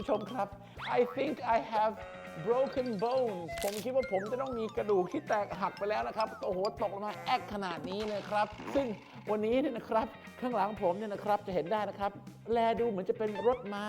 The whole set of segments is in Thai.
ผู้ชมครับ I think I have broken bones ผมคิดว่าผมจะต้องมีกระดูกที่แตกหักไปแล้วนะครับ โอ้โห ตกลงมาแอกขนาดนี้เลยครับ ซึ่งวันนี้เนี่ยนะครับ ข้างหลังผมเนี่ยนะครับ จะเห็นได้นะครับ แลดูเหมือนจะเป็นรถม้า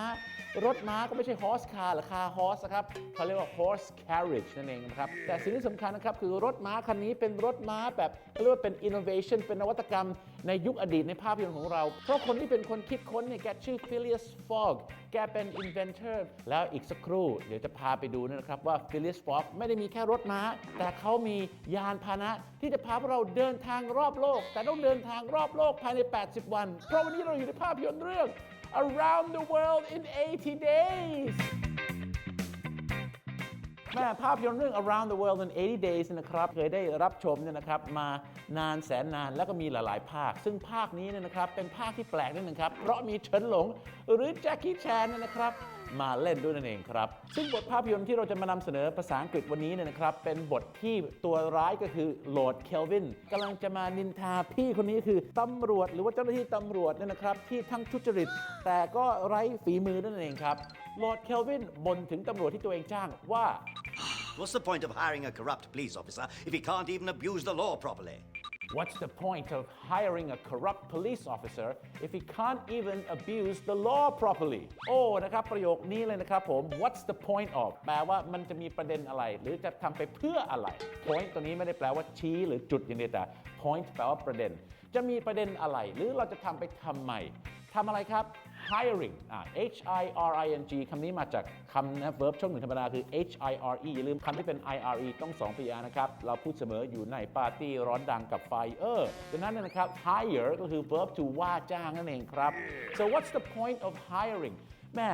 รถม้าก็ไม่ใช่ horse car หรือ car horse นะครับเขาเรียกว่า horse carriage นั่นเองนะครับ แต่สิ่งที่สำคัญนะครับ คือรถม้าคันนี้เป็นรถม้าแบบเขาเรียกว่าเป็น innovation เป็นนวัตกรรมในยุคอดีตในภาพยนตร์ของเรา เพราะคนที่เป็นคนคิดค้นเนี่ยแกชื่อ Phileas Fogg แกเป็น inventor แล้วอีกสักครู่ เดี๋ยวจะพาไปดูนะครับว่า Phileas Fogg ไม่ได้มีแค่รถม้า แต่เขามียานพาหนะที่จะพาพวกเราเดินทางรอบโลก แต่ต้องเดินทางรอบโลกภายใน 80 วัน เพราะวันนี้เราอยู่ในภาพยนตร์เรื่อง Around the World in 80 Days แม่ภาพยนตร์เรื่อง Around the World in 80 Days นะครับเคยได้รับชมเนี่ยนะครับมานานแสนนานแล้วก็มีหลาย ๆ ภาค ซึ่งภาคนี้เนี่ยนะครับเป็นภาคที่แปลกนิดนึงครับ เพราะมีเฉินหลงหรือแจ็คกี้แชนเนี่ยนะครับมาเล่นด้วยนั่นเองครับ ซึ่งบทภาพยนตร์ที่เราจะมานำเสนอภาษาอังกฤษวันนี้เนี่ยนะครับ เป็นบทที่ตัวร้ายก็คือโหลดเคลวินกำลังจะมานินทาพี่คนนี้คือตำรวจหรือว่าเจ้าหน้าที่ตำรวจเนี่ยนะครับที่ทั้งทุจริต แต่ก็ไร้ฝีมือนั่นเองครับ โหลดเคลวินบ่นถึงตำรวจที่ตัวเองจ้างว่า What's the point of hiring a corrupt police officer if he can't even abuse the law properly? What's the point of hiring a corrupt police officer if he can't even abuse the law properly โอ้นะครับประโยคนี้เลยนะครับผม What's the point of แปลว่ามันจะมีประเด็นอะไร หรือจะทำไปเพื่ออะไร point ตัวนี้ไม่ได้แปลว่าชี้หรือจุดอย่างเดียวแต่ point แปลว่าประเด็น จะมีประเด็นอะไร หรือเราจะทำไปทำไม ทำอะไรครับ hiring อ่า H I R I N G คำนี้มาจากคำนะ verb ช่วงหนึ่งธรรมดาคือ H I R E อย่าลืมคำที่เป็น I R E ต้อง2ปีนะครับ เราพูดเสมออยู่ในปาร์ตี้ร้อนดังกับ fire ดังนั้นเนยนะครับ hire ก็คือ verb to ว่าจ้างนั่นเองครับ so what's the point of hiring แม่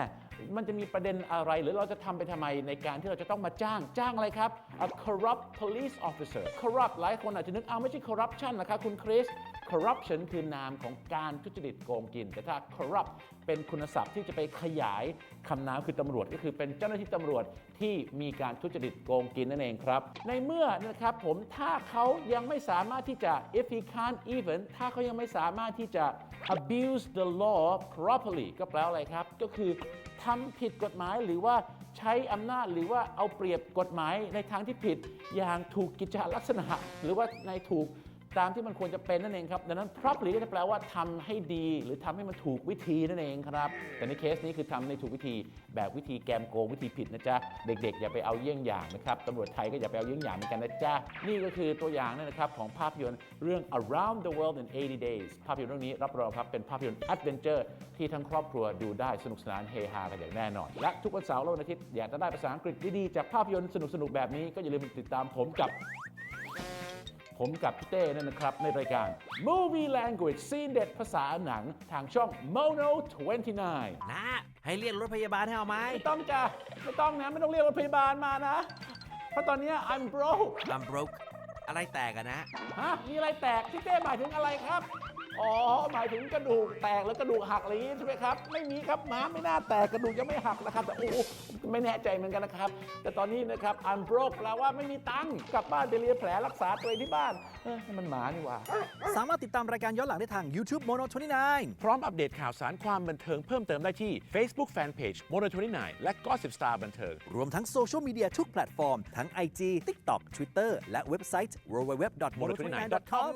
มันจะมีประเด็นอะไร หรือเราจะทำไปทำไมในการที่เราจะต้องมาจ้างจ้างอะไรครับ a corrupt police officer corrupt หลายคนอาจจะนึกเอาไม่ใช่ corruption นะครับคุณคริส corruption คือนามของการทุจริตโกงกิน แต่ถ้า corrupt เป็นคุณศัพท์ที่จะไปขยายคำนามคือตำรวจ ก็คือเป็นเจ้าหน้าที่ตำรวจที่มีการทุจริตโกงกินนั่นเองครับ ในเมื่อนะครับผมถ้าเขายังไม่สามารถที่จะ if he can't even ถ้าเขายังไม่สามารถที่จะ abuse the law properly ก็แปลว่าอะไรครับ ก็คือ ทำผิดกฎหมายหรือว่าใช้อำนาจหรือว่าเอาเปรียบกฎหมายในทางที่ผิดอย่างถูกกิจลักษณะ หรือว่าในถูก ตามที่มันควรจะเป็นนั่นเองครับ ดังนั้น properly ก็จะแปลว่าทำให้ดี หรือทำให้มันถูกวิธีนั่นเองครับ แต่ในเคสนี้คือทำในถูกวิธี แบบวิธีแกมโกงวิธีผิดนะจ๊ะ เด็กๆ อย่าไปเอาเยี่ยงอย่างนะครับตำรวจไทยก็อย่าไปเอาเยี่ยงอย่างเหมือนกันนะจ๊ะ นี่ก็คือตัวอย่างนั่นนะครับของภาพยนตร์เรื่อง Around the World in 80 Days ภาพยนตร์เรื่องนี้รับรองครับเป็นภาพยนตร์ adventure ที่ทั้งครอบครัวดูได้สนุกสนานเฮฮากันอย่างแน่นอน และทุกวันเสาร์และวันอาทิตย์อยากจะได้ภาษาอังกฤษดีๆจากภาพยนตร์สนุกๆแบบนี้ก็อย่าลืมติดตามผมกับ ผมกับพี่เต้นั่นนะครับ ในรายการ Movie Language ซีนเด็ดภาษาหนังทางช่อง Mono 29 นะ ให้เรียกรถพยาบาลให้เอาไหมไม่ต้องจ้ะไม่ต้องนะ ไม่ต้องเรียกรถพยาบาลมานะ เพราะตอนเนี้ย I'm broke I'm broke อะไรแตกอะนะ ฮะมีอะไรแตกพี่เต้หมายถึงอะไรครับ อ๋อหมายถึงกระดูกแตกหรือกระดูกหักอะไรอย่างนี้ใช่ไหมครับ ไม่มีครับม้าไม่น่าแตกกระดูกยังไม่หักนะครับ แต่โอ้โหไม่แน่ใจเหมือนกันนะครับ แต่ตอนนี้นะครับ I'm broke แปลว่าไม่มีตังค์กลับบ้านไปเลียแผลรักษาตัวเองที่บ้านเอ้ยนี่มันหมานี่หว่า สามารถติดตามรายการย้อนหลังได้ทาง YouTube Mono 29พร้อมอัปเดตข่าวสารความบันเทิงเพิ่มเติมได้ที่ Facebook Fanpage m o n o 29และ Gossip Star บันเทิง รวมทั้งโซเชียลมีเดียทุกแพลตฟอร์ม ทั้ง IG TikTok Twitter และเว็บไซต์ www.mono29.com